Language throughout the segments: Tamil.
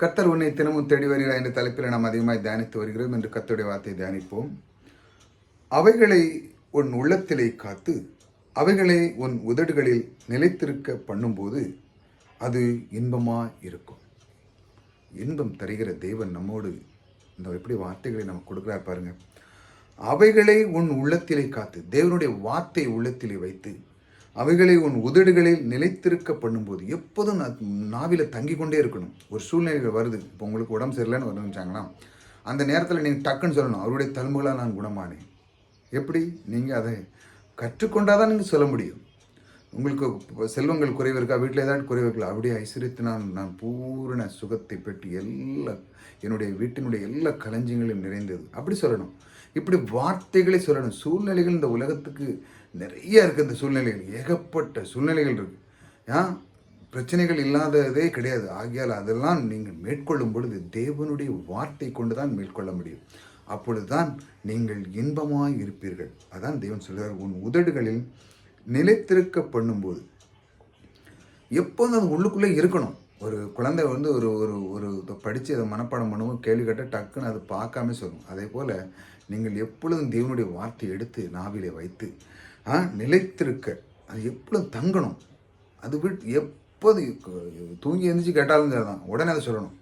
கத்தர் உன்னை தினமும் தேடி வருகிறார் என்ற தலைப்பில் நாம் அதிகமாக தியானித்து வருகிறோம் என்று கத்தருடைய வார்த்தையை தியானிப்போம். அவைகளை உன் உள்ளத்திலே காத்து அவைகளை உன் உதடுகளில் நிலைத்திருக்க பண்ணும்போது அது இன்பமாக இருக்கும். இன்பம் தருகிற தேவன் நம்மோடு இந்த எப்படி வார்த்தைகளை நமக்கு கொடுக்குறார் பாருங்கள் அவைகளை உன் உள்ளத்திலே காத்து தேவனுடைய வார்த்தை உள்ளத்திலே வைத்து அவைகளை உன் உதடுகளில் நிலைத்திருக்க பண்ணும்போது எப்போதும் நா- நாவில தங்கி கொண்டே இருக்கணும். ஒரு சூழ்நிலைகள் வருது. இப்போ உங்களுக்கு உடம்பு சரியில்லைன்னு வருதுச்சாங்களா அந்த நேரத்தில் நீங்கள் டக்குன்னு சொல்லணும் அவருடைய தழும்புகளால் நான் குணமானேன். எப்படி? நீங்கள் அதை கற்றுக்கொண்டாதான் தான் நீங்கள் சொல்ல முடியும். உங்களுக்கு செல்வங்கள் குறைவு இருக்கா வீட்டில் ஏதாவது குறைவு இருக்கலாம் அப்படியே ஐஸ்வர்யத்தினால் நான் பூரண சுகத்தை பெற்று எல்லா என்னுடைய வீட்டினுடைய எல்லா களஞ்சியங்களையும் நிறைந்தது. அப்படி சொல்லணும். இப்படி வார்த்தைகளை சொல்லணும். சூழ்நிலைகள் இந்த உலகத்துக்கு நிறைய இருக்குது இந்த சூழ்நிலைகள் ஏகப்பட்ட சூழ்நிலைகள் இருக்குது ஏன் பிரச்சனைகள் இல்லாததே கிடையாது. ஆகியால் அதெல்லாம் நீங்கள் மேற்கொள்ளும் பொழுது தேவனுடைய வார்த்தை கொண்டு தான் மேற்கொள்ள முடியும். அப்பொழுதுதான் நீங்கள் இன்பமாய் இருப்பீர்கள். அதான் தேவன் சொல்கிறார் உன் உதடுகளில் நிலைத்திருக்க பண்ணும்போது எப்போதும் அது உள்ளுக்குள்ளே இருக்கணும்? ஒரு குழந்தை வந்து ஒரு ஒரு ஒரு படித்து அதை மனப்பாடம் பண்ணுவோம் கேள்வி கேட்டால் டக்குன்னு அது பார்க்காம சொல்லும். அதே போல் நீங்கள் எப்பொழுதும் தேவனுடைய வார்த்தையை எடுத்து நாவிலே வைத்து ஆ, நிலைத்திருக்க அது எப்பொழுதும் தங்கணும். அது விட்டு எப்போது தூங்கி எழுந்திரிச்சு கேட்டாலும் தான் உடனே அதை சொல்லணும்.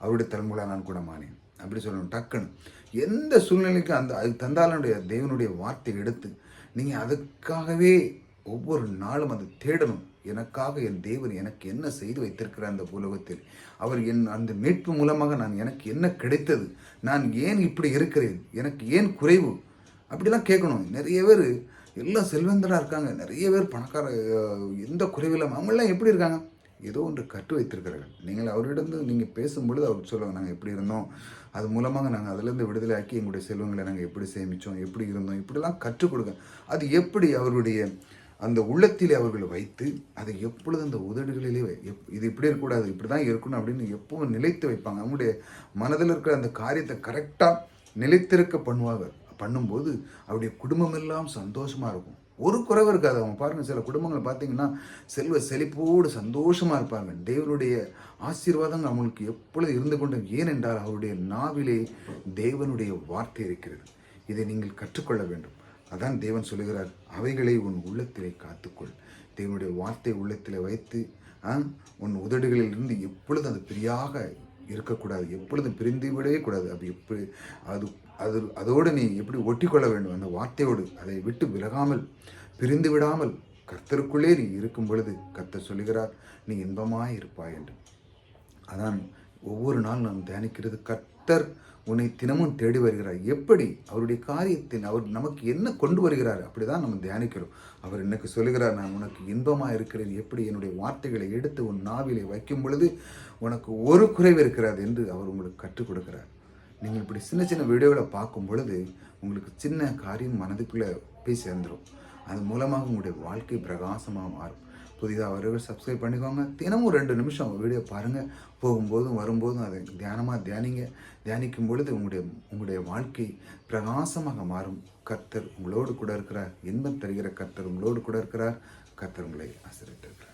அவருடைய தலைமுறை நான் கூட மானேன் அப்படி சொல்லணும். டக்குன்னு. எந்த சூழ்நிலைக்கு அந்த அது தந்தாலனுடைய தேவனுடைய வார்த்தை எடுத்து நீங்கள் அதுக்காகவே ஒவ்வொரு நாளும் அதை தேடணும். எனக்காக என் தேவன் எனக்கு என்ன செய்து வைத்திருக்கிறார் அந்த உலகத்தில் அவர் என் அந்த மீட்பு மூலமாக நான் எனக்கு என்ன கிடைத்தது? நான் ஏன் இப்படி இருக்கிறேன்? எனக்கு ஏன் குறைவு? அப்படிலாம் கேட்கணும். நிறைய பேர் எல்லாம் செல்வந்தராக இருக்காங்க. நிறைய பேர் பணக்கார எந்த குறைவில்லாமல் அவங்களாம் எப்படி இருக்காங்க? ஏதோ ஒன்று கற்று வைத்திருக்கிறார்கள். நீங்கள் அவரிடம் நீங்கள் பேசும்பொழுது அவர் சொல்லுவாங்க நாங்கள் எப்படி இருந்தோம்? அது மூலமாக நாங்கள் அதிலேருந்து விடுதலை ஆக்கி எங்களுடைய செல்வங்களை நாங்கள் எப்படி சேமித்தோம் எப்படி இருந்தோம்? இப்படிலாம் கற்றுக் கொடுங்க அது எப்படி அவருடைய அந்த உள்ளத்திலே அவர்கள் வைத்து அதை எப்பொழுது அந்த உதடுகளிலே எப் இது இப்படி இருக்கக்கூடாது இப்படி தான் இருக்கணும் அப்படின்னு எப்பவும் நிலைத்து வைப்பாங்க. அவங்களுடைய மனதில் இருக்கிற அந்த காரியத்தை கரெக்டாக நிலைத்திருக்க பண்ணுவாங்க. பண்ணும்போது அவருடைய குடும்பம் எல்லாம் சந்தோஷமாக இருக்கும். ஒரு குறைவு இருக்காது. அவங்க பாருங்கள் சில குடும்பங்கள் பார்த்தீங்கன்னா செல்வ செழிப்போடு சந்தோஷமாக இருப்பாங்க. தேவனுடைய ஆசீர்வாதம் அவங்களுக்கு எப்பொழுது இருந்து கொண்டு ஏனென்றால் அவருடைய நாவிலே தேவனுடைய வார்த்தை இருக்கிறது. இதை நீங்கள் கற்றுக்கொள்ள வேண்டும். அதான் தேவன் சொல்லுகிறார் அவைகளை உன் உள்ளத்திலே காத்துக்கொள். தேவனுடைய வார்த்தை உள்ளத்தில் வைத்து ஆ, உன் உதடுகளில் இருந்து எப்பொழுதும் அது பிரியாக இருக்கக்கூடாது எப்பொழுதும் பிரிந்து விடவே கூடாது அது எப்படி அது அது அதோடு நீ எப்படி ஒட்டிக்கொள்ள வேண்டும்? அந்த வார்த்தையோடு அதை விட்டு விலகாமல் பிரிந்து விடாமல் கர்த்தருக்குள்ளே நீ இருக்கும் பொழுது கர்த்தர் சொல்லுகிறார் நீ இன்பமாய் இருப்பாய் என்று. அதான் ஒவ்வொரு நாள் நாம் தியானிக்கிறது. கர்த்தர் உன்னை தினமும் தேடி வருகிறார். எப்படி? அவருடைய காரியத்தின் அவர் நமக்கு என்ன கொண்டு வருகிறார்? அப்படிதான் நம்ம தியானிக்கிறோம். அவர் எனக்கு சொல்லுகிறார் நான் உனக்கு இன்பமாக இருக்கிறேன். எப்படி என்னுடைய வார்த்தைகளை எடுத்து உன் நாவிலே வைக்கும் பொழுது உனக்கு ஒரு குறைவு இருக்கிறது? என்று அவர் உங்களுக்கு கற்றுக் கொடுக்கிறார். நீங்கள் இப்படி சின்ன சின்ன வீடியோவில் பார்க்கும் பொழுது உங்களுக்கு சின்ன காரியம் மனதுக்குள்ளே போய் சேர்ந்துடும் அது மூலமாக உங்களுடைய வாழ்க்கை பிரகாசமாக மாறும். புதிதாக வரவர் சப்ஸ்கிரைப் பண்ணிக்கோங்க. தினமும் ரெண்டு நிமிஷம் வீடியோ பாருங்கள் போகும்போதும் வரும்போதும் அதை தியானமாக தியானிங்க. தியானிக்கும் பொழுது உங்களுடைய உங்களுடைய வாழ்க்கை பிரகாசமாக மாறும். கர்த்தர் உங்களோடு கூட இருக்கிறார். இன்பம் தருகிற கர்த்தர் உங்களோடு கூட இருக்கிறார். கர்த்தர் உங்களை ஆசிரியத்திருக்கிறார்